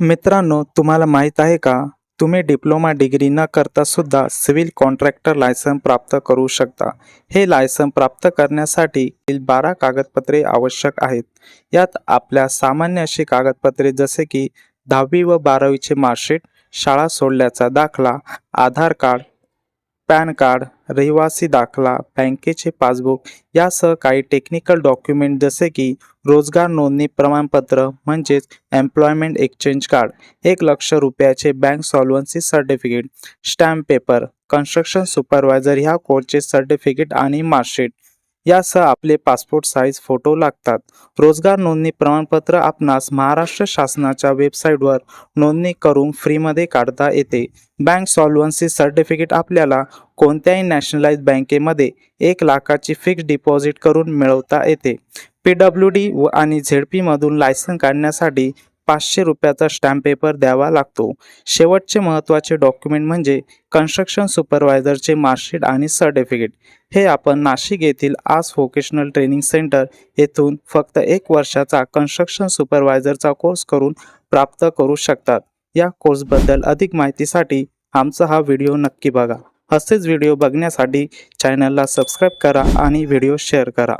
मित्रांनो तुम्हाला माहीत आहे का? तुम्ही डिप्लोमा डिग्री न करता सुद्धा सिव्हिल कॉन्ट्रॅक्टर लायसन प्राप्त करू शकता. हे लायसन प्राप्त करण्यासाठी बारा कागदपत्रे आवश्यक आहेत. यात आपल्या सामान्य अशी कागदपत्रे जसे की दहावी व बारावीचे मार्कशीट शाळा सोडल्याचा दाखला आधार कार्ड पॅन कार्ड रहिवासी दाखला बँकेचे पासबुक यासह काही टेक्निकल डॉक्युमेंट जसे की रोजगार नोंदणी प्रमाणपत्र म्हणजेच एम्प्लॉयमेंट एक्सचेंज कार्ड एक लक्ष रुपयाचे bank solvency certificate stamp paper construction supervisor ह्या कोर्सचे सर्टिफिकेट आणि मार्कशीट. यासह आपले पासपोर्ट साईज फोटो लागतात. रोजगार नोंदणी प्रमाणपत्र आपणास महाराष्ट्र शासनाच्या वेबसाईटवर नोंदणी करून फ्रीमध्ये काढता येते. बँक सॉल्वन्सी सर्टिफिकेट आपल्याला कोणत्याही नॅशनलाइज बँकेमध्ये एक लाखाची फिक्स डिपॉझिट करून मिळवता येते. पी डब्ल्यू डी व आणि झेड पीमधून लायसन काढण्यासाठी पाचशे रुपयाचा स्टॅम्प पेपर द्यावा लागतो. शेवटचे महत्त्वाचे डॉक्युमेंट म्हणजे कन्स्ट्रक्शन सुपरवायझरचे मार्कशीट आणि सर्टिफिकेट हे आपण नाशिक येथील आज व्होकेशनल ट्रेनिंग सेंटर येथून फक्त एक वर्षाचा कन्स्ट्रक्शन सुपरवायझरचा कोर्स करून प्राप्त करू शकतात. या कोर्सबद्दल अधिक माहितीसाठी आमचा हा व्हिडिओ नक्की बघा. असेच व्हिडिओ बघण्यासाठी चॅनलला सबस्क्राईब करा आणि व्हिडिओ शेअर करा.